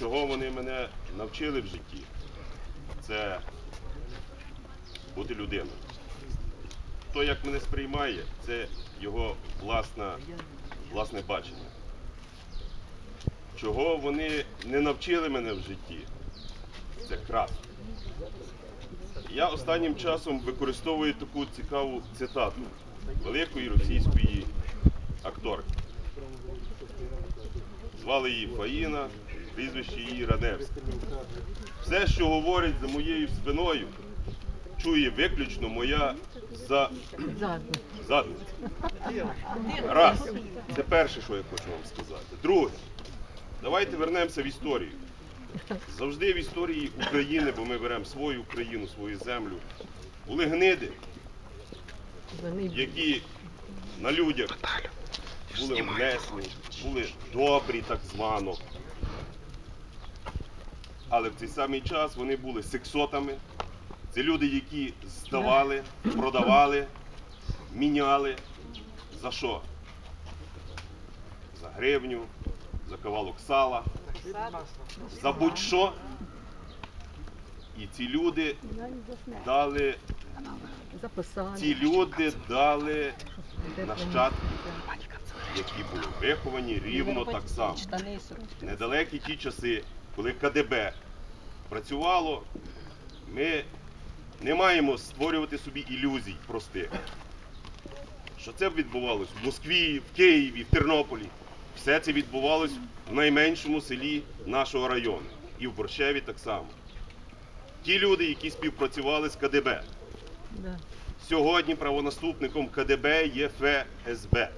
чого вони мене навчили в житті, це бути людиною. То, як мене сприймає, це його власна, власне бачення. Чого вони не навчили мене в житті, це красу. Я останнім часом використовую таку цікаву цитату великої російської акторки. Звали її Фаїна, прізвище її Раневська. Все, що говорить за моєю спиною, чує виключно моя за... задниця. Раз. Це перше, що я хочу вам сказати. Друге. Давайте вернемося в історію. Завжди в історії України, бо ми беремо свою Україну, свою землю, були гниди, які на людях були обнесені, були добрі так звано. Але в цей самий час вони були сексотами. Це люди, які здавали, продавали, міняли. За що? За гривню, за кавалок сала, за будь-що. І ці люди дали, ці люди дали нащадки, які були виховані рівно так само. Недалекі ті часи, коли КДБ працювало, ми не маємо створювати собі ілюзій простих. Що це відбувалось в Москві, в Києві, в Тернополі. Все це відбувалось в найменшому селі нашого району. І в Борщеві так само. Ті люди, які співпрацювали з КДБ. Сьогодні правонаступником КДБ є ФСБ.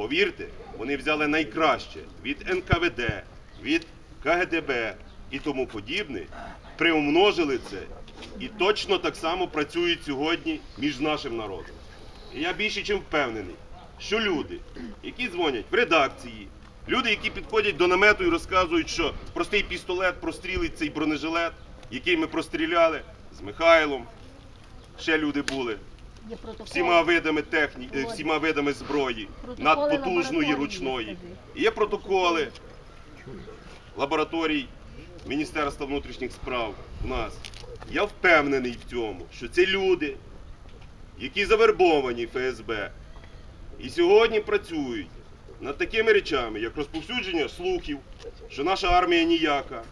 Повірте, вони взяли найкраще від НКВД, від КГДБ і тому подібне, приумножили це і точно так само працюють сьогодні між нашим народом. І я більше чим впевнений, що люди, які дзвонять в редакції, люди, які підходять до намету і розказують, що простий пістолет прострілить цей бронежилет, який ми простріляли з Михайлом, ще люди були, Є протокол. всіма видами техніки, всіма видами зброї, Протоколи надпотужної лабораторії ручної. Є протоколи лабораторій Міністерства внутрішніх справ у нас. Я впевнений в цьому, що це люди, які завербовані ФСБ і сьогодні працюють над такими речами, як розповсюдження слухів, що наша армія ніяка,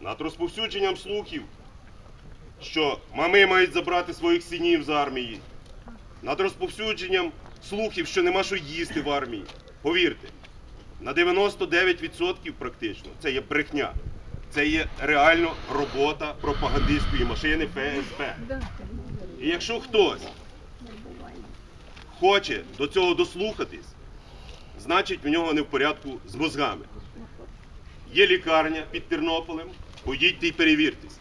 над розповсюдженням слухів, що мами мають забрати своїх синів з армії, над розповсюдженням слухів, що нема що їсти в армії. Повірте, на 99% практично це є брехня. Це є реально робота пропагандистської машини ФСБ. І якщо хтось хоче до цього дослухатись, значить в нього не в порядку з мозгами. Є лікарня під Тернополем, поїдьте і перевіртесь.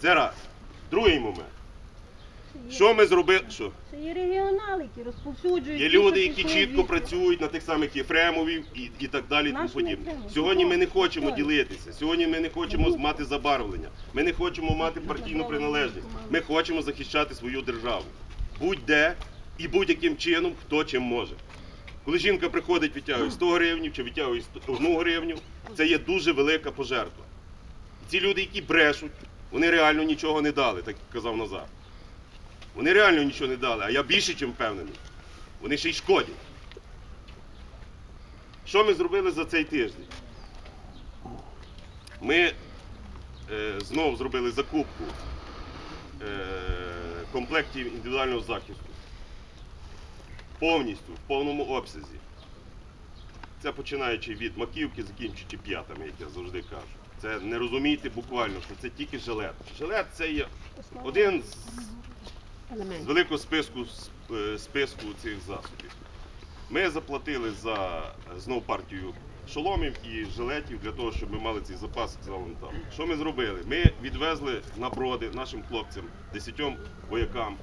Це раз. Другий момент. Що ми зробили? Що? Це є регіонали, які розповсюджують. Є люди, які чітко працюють на тих самих Єфремовів і, і так далі. і тому подібне. Сьогодні ми не хочемо ділитися. Сьогодні ми не хочемо мати забарвлення. Ми не хочемо мати партійну приналежність. Ми хочемо захищати свою державу. Будь-де і будь-яким чином, хто чим може. Коли жінка приходить, відтягує 100 гривень чи відтягує 1 гривню, це є дуже велика пожертва. Ці люди, які брешуть, вони реально нічого не дали, так казав Назар. Вони реально нічого не дали, а я більше чим впевнений. Вони ще й шкодять. Що ми зробили за цей тиждень? Ми е, знову зробили закупку е, комплектів індивідуального захисту. Повністю, в повному обсязі. Це починаючи від маківки, закінчуючи п'ятами, як я завжди кажу. Це не розумійте буквально, що це тільки жилет. Жилет це є один з з великого списку е, списку цих засобів. Ми заплатили за е, знову партію шоломів і жилетів для того, щоб ми мали цей запас там. Що ми зробили? Ми відвезли на броди нашим хлопцям, десятьом воякам,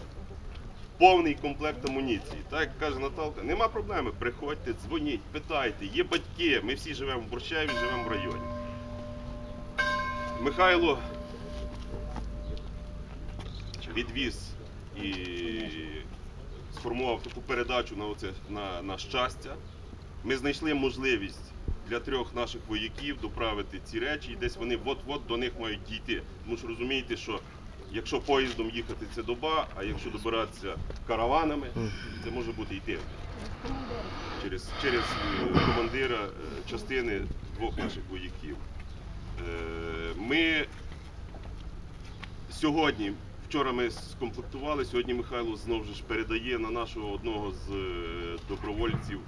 повний комплект амуніції. Так як каже Наталка, нема проблеми. Приходьте, дзвоніть, питайте, є батьки. Ми всі живемо в Борщеві, живемо в районі. Михайло відвіз і сформував таку передачу на, оце, на, на щастя. Ми знайшли можливість для трьох наших вояків доправити ці речі, і десь вони от-от до них мають дійти. Тому що розумієте, що якщо поїздом їхати це доба, а якщо добиратися караванами, це може бути йти через, через командира е, частини двох наших вояків. Е, Ми сьогодні, вчора ми скомплектували, сьогодні Михайло знову ж передає на нашого одного з е, добровольців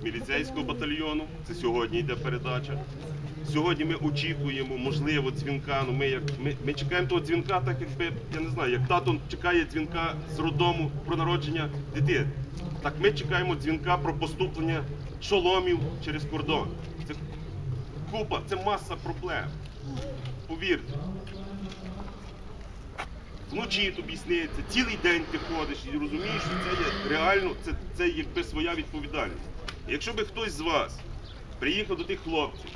з міліцейського батальйону. Це сьогодні йде передача. Сьогодні ми очікуємо, можливо, дзвінка. Ну, ми, як, ми, ми чекаємо того дзвінка, так якби, я не знаю, як тато чекає дзвінка з роддому про народження дитини. Так ми чекаємо дзвінка про поступлення шоломів через кордон. Купа, це маса проблем. Повірте. Вночі тобі сниться, цілий день ти ходиш і розумієш, що це є реально, це, це якби своя відповідальність. Якщо би хтось з вас приїхав до тих хлопців,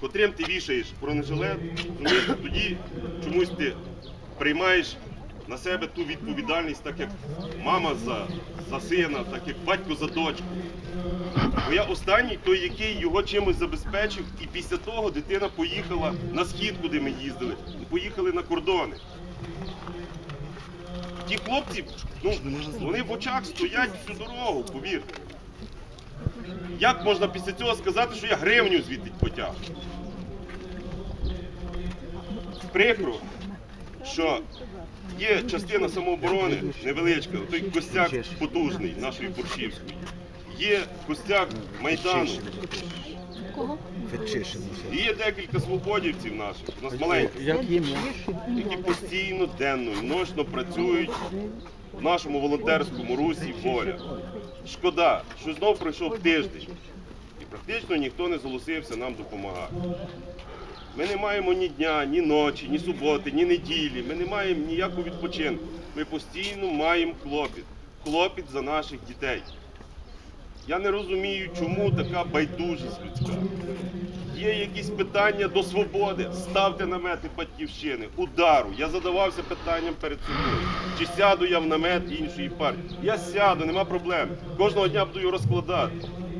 котрим ти вішаєш бронежилет, розумієш, тоді чомусь ти приймаєш на себе ту відповідальність, так як мама за, за сина, так як батько за дочку. Бо я останній той, який його чимось забезпечив, і після того дитина поїхала на схід, куди ми їздили, і поїхали на кордони. Ті хлопці, ну, вони в очах стоять всю дорогу, повірте. Як можна після цього сказати, що я гривню звідти потяг? Прикро, що є частина самооборони невеличка, той костяк потужний нашої Борщівської. Є костяк Майдану, Кого? І є декілька свободівців наших, у нас маленьких, які постійно, денно і ночно працюють в нашому волонтерському русі воля. Шкода, що знов пройшов тиждень, і практично ніхто не зголосився нам допомагати. Ми не маємо ні дня, ні ночі, ні суботи, ні неділі. Ми не маємо ніякого відпочинку. Ми постійно маємо клопіт. Клопіт за наших дітей. Я не розумію, чому така байдужість людська. Є якісь питання до свободи, ставте намети батьківщини, удару. Я задавався питанням перед собою. Чи сяду я в намет іншої партії? Я сяду, нема проблем. Кожного дня буду його розкладати.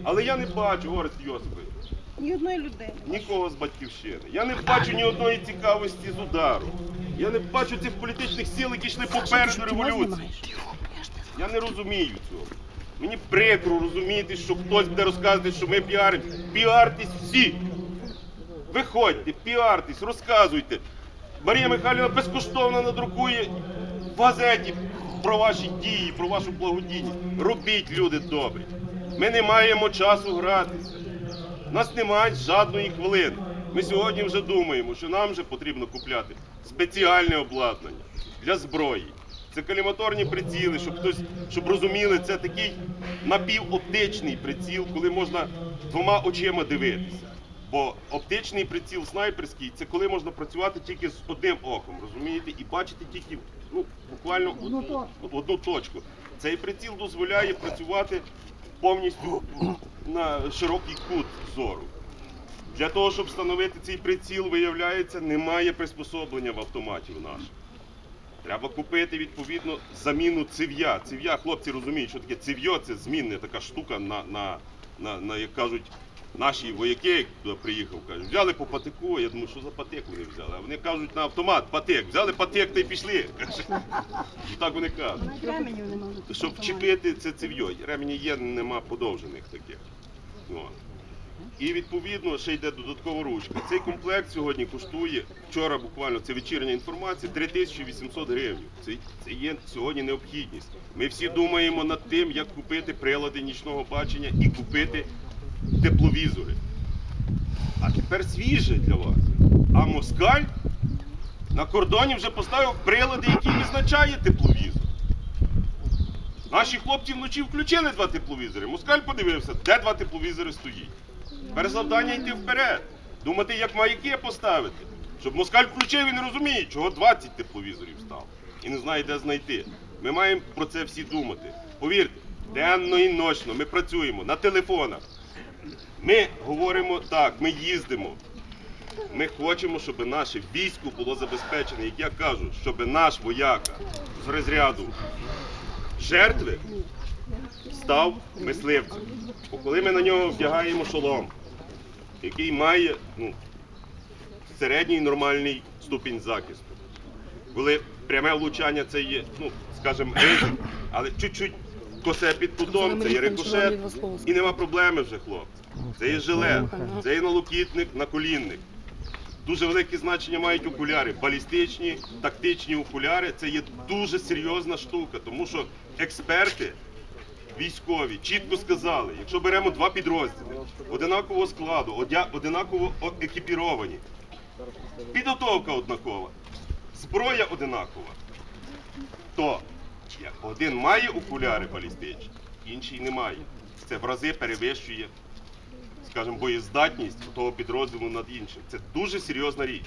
Але я не бачу, Орест Йосипович, Ні одної людини. нікого з батьківщини. Я не бачу ні одної цікавості з удару. Я не бачу цих політичних сил, які йшли попереду революції. Я не розумію цього. Мені прикро розуміти, що хтось буде розказувати, що ми піаримо. Піартесь всі. Виходьте, піартесь, розказуйте. Марія Михайлівна безкоштовно надрукує в газеті про ваші дії, про вашу благодійність. Робіть, люди добрі. Ми не маємо часу гратися. У нас немає жодної хвилини. Ми сьогодні вже думаємо, що нам вже потрібно купляти спеціальне обладнання для зброї. Це каліматорні приціли, щоб хтось, щоб розуміли, це такий напівоптичний приціл, коли можна двома очима дивитися. Бо оптичний приціл снайперський це коли можна працювати тільки з одним оком, розумієте, і бачити тільки ну, буквально Одну точку. одну точку. Цей приціл дозволяє працювати повністю на широкий кут зору. Для того, щоб встановити цей приціл, виявляється, немає приспособлення в автоматі в нашому. Треба купити відповідно заміну цив'я. Цив'я, хлопці розуміють, що таке цив'йо це змінна така штука на, на, на, на як кажуть, наші вояки, як туди приїхав, кажуть, взяли по патику, я думаю, що за патик вони взяли. А вони кажуть на автомат, патик, взяли патик та й пішли. Так вони кажуть. Щоб вчепити це цив'йо. Ремені є, нема подовжених таких. І відповідно ще йде додаткова ручка. Цей комплект сьогодні коштує, вчора буквально це вечірня інформація, 3800 гривень. Це, це є сьогодні необхідність. Ми всі думаємо над тим, як купити прилади нічного бачення і купити тепловізори. А тепер свіже для вас. А москаль на кордоні вже поставив прилади, які визначає тепловізор. Наші хлопці вночі включили два тепловізори. Москаль подивився, де два тепловізори стоїть. Тепер завдання йти вперед. Думати, як маяки поставити. Щоб москаль включив і не розуміє, чого 20 тепловізорів став. І не знає, де знайти. Ми маємо про це всі думати. Повірте, денно і ночно ми працюємо на телефонах. Ми говоримо так, ми їздимо. Ми хочемо, щоб наше військо було забезпечене, як я кажу, щоб наш вояка з розряду жертви став мисливцем. Бо коли ми на нього вдягаємо шолом, який має ну, середній нормальний ступінь захисту, коли пряме влучання це є, ну, скажімо, ризик, але чуть-чуть косе під кутом, це є рикошет, і нема проблеми вже, хлопці. Це є жилет, це є налокітник, наколінник. Дуже велике значення мають окуляри. Балістичні, тактичні окуляри це є дуже серйозна штука, тому що експерти військові чітко сказали, якщо беремо два підрозділи одинакового складу, одинаково екіпіровані, підготовка однакова, зброя одинакова, то один має окуляри балістичні, інший не має. Це в рази перевищує скажімо, боєздатність того підрозділу над іншим. Це дуже серйозна річ.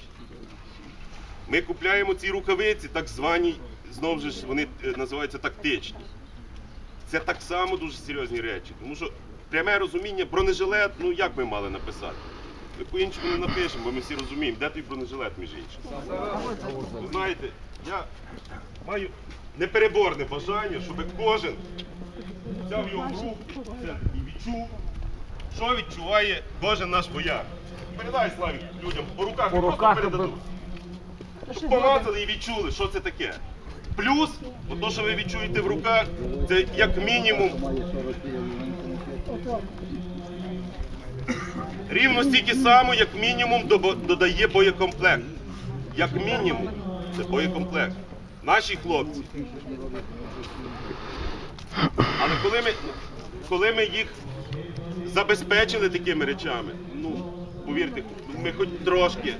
Ми купляємо ці рукавиці, так звані, знову ж вони е, називаються тактичні. Це так само дуже серйозні речі. Тому що пряме розуміння, бронежилет, ну як ми мали написати? Ми по-іншому не напишемо, бо ми всі розуміємо, де той бронежилет, між іншим. Ви знаєте, я маю непереборне бажання, щоб кожен взяв його в руки це, і відчув, що відчуває кожен наш вояк. Передай Славі людям по руках, По не просто передадуть. Щоб помацали і відчули, що це таке. Плюс, то, що ви відчуєте в руках, це як мінімум рівно стільки само, як мінімум додає боєкомплект. Як мінімум, це боєкомплект. Наші хлопці. Але коли ми, коли ми їх забезпечили такими речами, ну, повірте, ми хоч трошки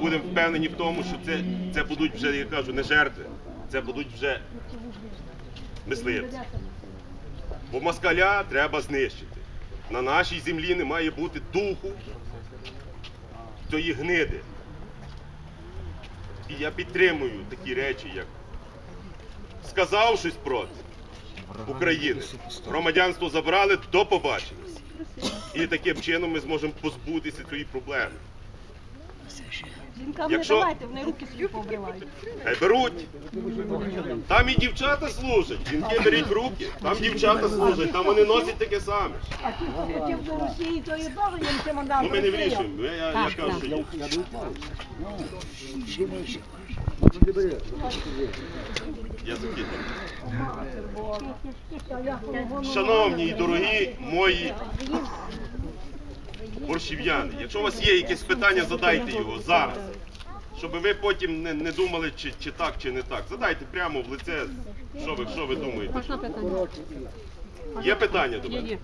будемо впевнені в тому, що це, це будуть вже, я кажу, не жертви, це будуть вже мисливці. Бо москаля треба знищити. На нашій землі не має бути духу цієї гниди. І я підтримую такі речі, як сказав щось проти України. Громадянство забрали, до побачення. І таким чином ми зможемо позбутися цієї проблеми. Жінкам Якщо- не давайте, вони руки собі повбивають. Хай беруть. Там і дівчата служать. Жінки беріть в руки. Там дівчата служать, там вони носять таке саме. А ті, хто хотів до Росії, то і добре, їм це мандат. Ну ми не вирішуємо. Я, я, я кажу, що є. Я. Шановні і дорогі мої борщів'яни, якщо у вас є якесь питання, задайте його зараз. Щоб ви потім не, не думали, чи, чи так, чи не так. Задайте прямо в лице, що ви, що ви думаєте. Можна питання? Є питання до Є, мене? є.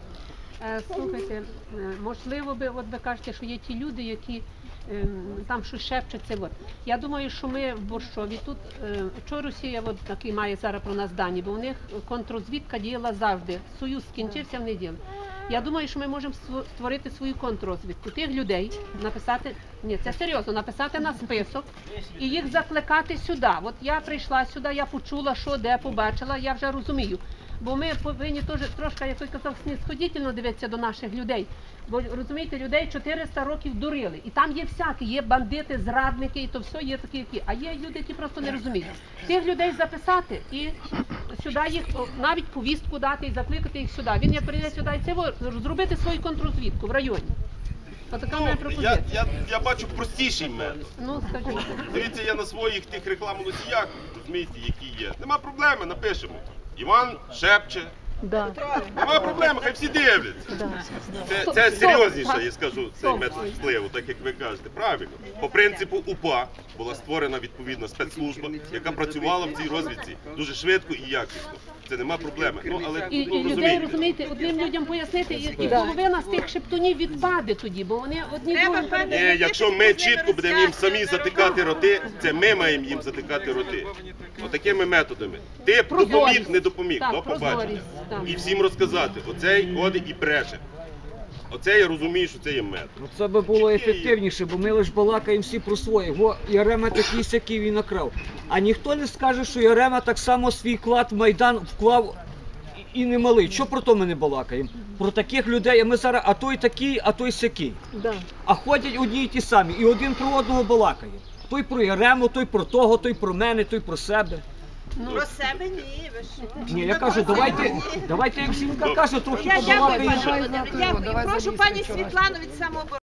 Е, Слухайте, е, можливо, ви, от ви кажете, що є ті люди, які ем, там щось шепчуться. От. Я думаю, що ми в Борщові тут, е, що Росія от, такий має зараз про нас дані, бо у них контррозвідка діяла завжди. Союз скінчився, вони діяли. Я думаю, що ми можемо створити свою контррозвідку. Тих людей написати, ні, це серйозно, написати на список і їх закликати сюди. От я прийшла сюди, я почула, що де побачила, я вже розумію. Бо ми повинні теж трошки, як той казав, снисходительно дивитися до наших людей. Бо розумієте, людей 400 років дурили. І там є всякі, є бандити, зрадники, і то все є такі, які. А є люди, які просто не розуміють. Тих людей записати і сюди їх навіть повістку дати і закликати їх сюди. Він як прийде сюди і це зробити свою контрозвідку в районі. Отака Ну, я, пропозиція. я, я бачу простіший метод. Ну, скажімо. Дивіться, я на своїх тих рекламоносіях, розумієте, які є. Нема проблеми, напишемо. Іван шепче. Да. Нема проблеми, хай всі дивляться. Да. Це, це серйозніше, я скажу, цей метод впливу, так як ви кажете. Правильно. По принципу УПА була створена відповідна спецслужба, яка працювала в цій розвідці дуже швидко і якісно. Це нема проблеми. Ну, але І, ну, і людей розумієте. розумієте, одним людям пояснити, і, і половина з тих шептунів відпаде тоді, бо вони одні другим Ні, якщо ми чітко будемо їм самі затикати роти, це ми маємо їм затикати роти. Отакими методами. Ти допоміг, не допоміг. Так, До побачення. прозорість, так. І всім розказати. Оцей ходить і бреше. Оце я розумію, що це є метод. Ну це би було ефективніше, бо ми лише балакаємо всі про своє. Бо Ярема такий сякий він накрав. А ніхто не скаже, що Ярема так само свій вклад в Майдан вклав і- і немалий. Що про то ми не балакаємо? Про таких людей, а ми зараз, а той такий, а той сякий. Да. А ходять одні й ті самі, і один про одного балакає. Той про Ярему, той про того, той про мене, той про себе. Ну, Про себе ні, ви що? Ні, я кажу, давайте, давайте, як жінка каже, трохи Я дякую, побалакаємо. пане Володимире, дякую. Прошу пані Світлану від самооборони.